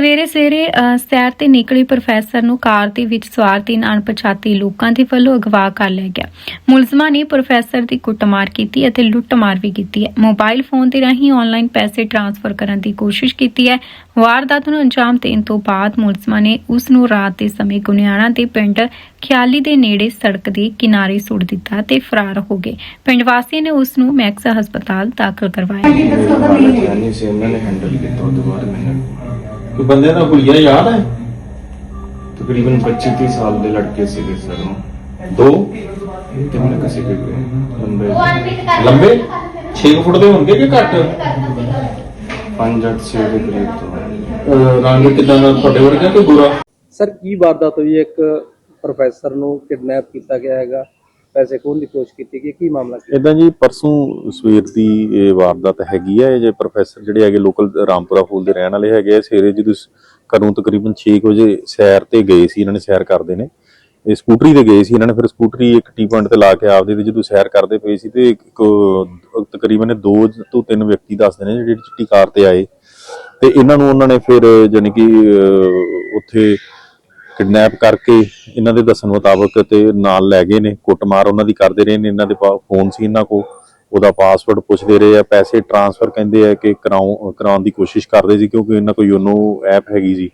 ਸਵੇਰੇ ਸਵੇਰੇ ਸੈਰ ਤੇ ਨਿਕਲੀ ਪ੍ਰੋਫੈਸਰ ਨੂੰ ਕਾਰ ਦੇ ਵਿੱਚ ਸਵਾਰ ਤਿੰਨ ਅਣਪਛਾਤੇ ਲੋਕਾਂ ਦੇ ਵੱਲੋਂ ਅਗਵਾ ਕਰ ਲਿਆ ਗਿਆ। ਮੁਲਜ਼ਮਾਂ ਨੇ ਪ੍ਰੋਫੈਸਰ ਦੀ ਕੁੱਟਮਾਰ ਕੀਤੀ ਅਤੇ ਲੁੱਟਮਾਰ ਵੀ ਕੀਤੀ ਹੈ। ਮੋਬਾਈਲ ਫੋਨ ਦੇ ਰਾਹੀਂ ਆਨਲਾਈਨ ਪੈਸੇ ਟ੍ਰਾਂਸਫਰ ਕਰਨ ਦੀ ਕੋਸ਼ਿਸ਼ ਕੀਤੀ ਹੈ। ਵਾਰਦਾਤ ਨੂੰ ਅੰਜਾਮ ਦੇਣ ਤੋਂ ਬਾਅਦ ਮੁਲਜ਼ਮਾਂ ਨੇ ਉਸ ਨੂੰ ਰਾਤ ਦੇ ਸਮੇਂ ਗੁਨਿਆਣਾ ਦੇ ਪਿੰਡ ਖਿਆਲੀ ਦੇ ਨੇੜੇ ਸੜਕ ਦੇ ਕਿਨਾਰੇ ਸੁੱਟ ਦਿੱਤਾ ਤੇ ਫਰਾਰ ਹੋ ਗਏ। ਪਿੰਡ ਵਾਸੀਆਂ ਨੇ ਉਸ ਨੂੰ ਮੈਕਸ ਹਸਪਤਾਲ ਦਾਖਲ ਕਰਵਾਇਆ। ਮੈਨੂੰ ਕੋਈ ਬੰਦੇ ਦਾ ਹੁਲੀਆ ਯਾਦ ਹੈ? ਤਕਰੀਬਨ 25 30 ਸਾਲ ਦੇ ਲੜਕੇ ਸੀਗੇ ਸਰ ਨੂੰ। ਦੋ? ਕਿੰਨੇ ਕਿਸੇ ਦੇ। ਲੰਬੇ ਲੰਬੇ? 6 ਫੁੱਟ ਦੇ ਹੋਣਗੇ ਕਿ ਘੱਟ? 5 8 6 ਦੇ ਕਰੀਬ ਤੋਂ। ਰੰਗ ਕਿਦਾਂ ਦਾ ਤੁਹਾਡੇ ਵਰਗਾ ਕਿ ਗੋਰਾ ਸਰ ਕੀ ਵਾਰਦਾਤ ਹੋਈ? ਇੱਕ ਪ੍ਰੋਫੈਸਰ ਨੂੰ ਕਿਡਨੈਪ ਕੀਤਾ ਗਿਆ ਹੈਗਾ। ਪੈਸੇ ਖੋਹਣ ਦੀ ਕੋਸ਼ਿਸ਼ ਕੀਤੀ ਗਈ, ਕੀ ਮਾਮਲਾ ਸੀ? ਇਦਾਂ ਜੀ, ਪਰਸੋਂ ਸਵੇਰ ਦੀ ਇਹ ਵਾਰਦਾਤ ਹੈਗੀ ਹੈ ਜੇ ਪ੍ਰੋਫੈਸਰ ਜਿਹੜੇ ਹੈਗੇ ਲੋਕਲ ਰਾਮਪੁਰਾ ਫੂਲ ਦੇ ਰਹਿਣ ਵਾਲੇ ਹੈਗੇ ਸਵੇਰੇ ਜਦੋਂ ਘਰੋਂ ਤਕਰੀਬਨ 6 ਵਜੇ ਸੈਰ ਤੇ ਗਏ ਸੀ, ਇਹਨਾਂ ਨੇ ਸੈਰ ਕਰਦੇ ਨੇ। ਇਹ ਸਕੂਟਰੀ ਤੇ ਗਏ ਸੀ ਇਹਨਾਂ ਨੇ, ਫਿਰ ਸਕੂਟਰੀ ਇੱਕ ਟੀ ਪੁਆਇੰਟ ਤੇ ਲਾ ਕੇ ਆਪਦੇ ਤੇ ਜਦੋਂ ਸੈਰ ਕਰਦੇ ਪਏ ਸੀ ਤੇ ਇੱਕ ਤਕਰੀਬਨ ਦੋ ਤੋਂ ਤਿੰਨ ਵਿਅਕਤੀ ਦੱਸਦੇ ਨੇ ਜਿਹੜੇ ਚਿੱਟੀ ਕਾਰ ਤੇ ਆਏ। ਤੇ ਇਹਨਾਂ ਨੂੰ ਉਹਨਾਂ ਨੇ ਫਿਰ, ਜਾਣੀ ਕਿ ਉੱਥੇ ਕਿਡਨੈਪ ਕਰਕੇ ਇਹਨਾਂ ਦੇ ਦੱਸਣ ਮੁਤਾਬਕ ਤੇ ਨਾਲ ਲੈ ਗਏ ਨੇ ਕੁੱਟਮਾਰ ਉਹਨਾਂ ਦੀ ਕਰਦੇ ਰਹੇ ਨੇ ਇਹਨਾਂ ਦੇ ਫੋਨ ਸੀ ਇਹਨਾਂ ਕੋ ਉਹਦਾ ਪਾਸਵਰਡ ਪੁੱਛਦੇ ਰਹੇ ਆ ਪੈਸੇ ਟ੍ਰਾਂਸਫਰ ਕਹਿੰਦੇ ਆ ਕਿ ਕਰਾਉ ਕਰਾਉਣ ਦੀ ਕੋਸ਼ਿਸ਼ ਕਰਦੇ ਸੀ ਕਿਉਂਕਿ ਇਹਨਾਂ ਕੋਲ ਯੋਨੋ ਐਪ ਹੈਗੀ ਸੀ।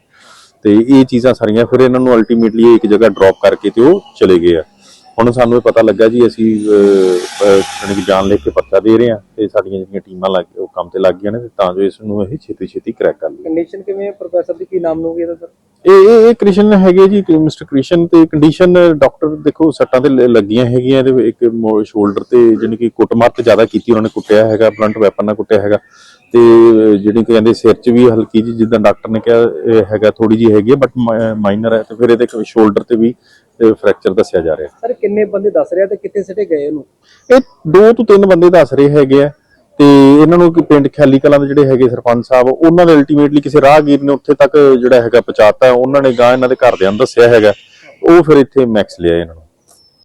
ਤੇ ਇਹ ਚੀਜ਼ਾਂ ਸਾਰੀਆਂ ਫਿਰ ਇਹਨਾਂ ਨੂੰ ਅਲਟੀਮੇਟਲੀ ਇੱਕ ਜਗ੍ਹਾ ਡ੍ਰੌਪ ਕਰਕੇ ਤੇ ਉਹ ਚਲੇ ਗਏ ਆ। ਹੁਣ ਸਾਨੂੰ ਇਹ ਪਤਾ ਲੱਗਾ ਜੀ ਅਸੀਂ ਅਹ, ਅਹ, ਜਾਣ ਲੈ ਕੇ ਪੱਤਾ ਦੇ ਰਹੇ ਆ ਤੇ ਸਾਡੀਆਂ ਜਿਹੜੀਆਂ ਟੀਮਾਂ ਲੱਗ ਉਹ ਕੰਮ ਤੇ ਲੱਗ ਗਈਆਂ ਨੇ ਤਾਂ ਜੋ ਇਸ ਨੂੰ ਇਹ ਛੇਤੀ ਛੇਤੀ ਕਰੈਕ ਕਰ ਲਈਏ। ਕੰਡੀਸ਼ਨ ਕਿਵੇਂ ਹੈ ਪ੍ਰੋਫੈਸਰ ਦੀ ਕੀ ਨਾਮ ਨੂੰ ਇਹਦਾ ਸਰ ਇਹ ਇਹ ਕ੍ਰਿਸ਼ਨ ਹੈਗੇ ਜੀ ਮਿਸਟਰ ਕ੍ਰਿਸ਼ਨ ਤੇ ਕੰਡੀਸ਼ਨ ਡਾਕਟਰ ਦੇਖੋ ਸੱਟਾਂ ਤੇ ਲੱਗੀਆਂ ਹੈਗੀਆਂ ਇਹਦੇ ਇੱਕ ਸ਼ੋਲਡਰ ਤੇ ਜਾਣੀ ਕਿ ਕੁੱਟਮਾਰ ਤੇ ਜ਼ਿਆਦਾ ਕੀਤੀ ਉਹਨਾਂ ਨੇ ਕੁੱਟਿਆ ਹੈਗਾ ਬਲੰਟ ਵੈਪਨ ਨਾਲ ਕੁੱਟਿਆ ਹੈਗਾ। ਤੇ ਜਿਹੜੀ ਕਹਿੰਦੇ ਸਿਰ 'ਚ ਵੀ ਹਲਕੀ ਜੀ ਜਿੱਦਾਂ ਡਾਕਟਰ ਨੇ ਕਿਹਾ ਹੈਗਾ ਥੋੜੀ ਜੀ ਹੈਗੀ ਬਟ ਮਾਈਨਰ ਹੈ ਤੇ ਫਿਰ ਇਹਦੇ ਸ਼ੋਲਡਰ ਤੇ ਵੀ ਫ੍ਰੈਕਚਰ ਦੱਸਿਆ ਜਾ ਰਿਹਾ। ਸਰ ਕਿੰਨੇ ਬੰਦੇ ਦੱਸ ਰਿਹਾ ਤੇ ਕਿੱਥੇ ਸਿੱਟੇ ਗਏ ਉਹਨੂੰ ਇਹ ਦੋ ਤੋਂ ਤਿੰਨ ਬੰਦੇ ਦੱਸ ਰਹੇ ਹੈਗੇ ਆ। ਤੇ ਇਹਨਾਂ ਨੂੰ ਕਿ ਪਿੰਡ ਖਿਆਲੀ ਕਲਾਂ ਦੇ ਜਿਹੜੇ ਹੈਗੇ ਸਰਪੰਚ ਸਾਹਿਬ, ਉਹਨਾਂ ਦੇ ਅਲਟੀਮੇਟਲੀ ਕਿਸੇ ਰਾਹਗੀਰ ਨੇ ਉੱਥੇ ਤੱਕ ਜਿਹੜਾ ਹੈਗਾ ਪਹੁੰਚਾਤਾ, ਉਹਨਾਂ ਨੇ ਗਾਂ ਇਹਨਾਂ ਦੇ ਘਰਦਿਆਂ ਨੂੰ ਦੱਸਿਆ ਹੈਗਾ। ਉਹ ਫਿਰ ਇੱਥੇ ਮੈਕਸ ਲਿਆ ਇਹਨਾਂ ਨੂੰ।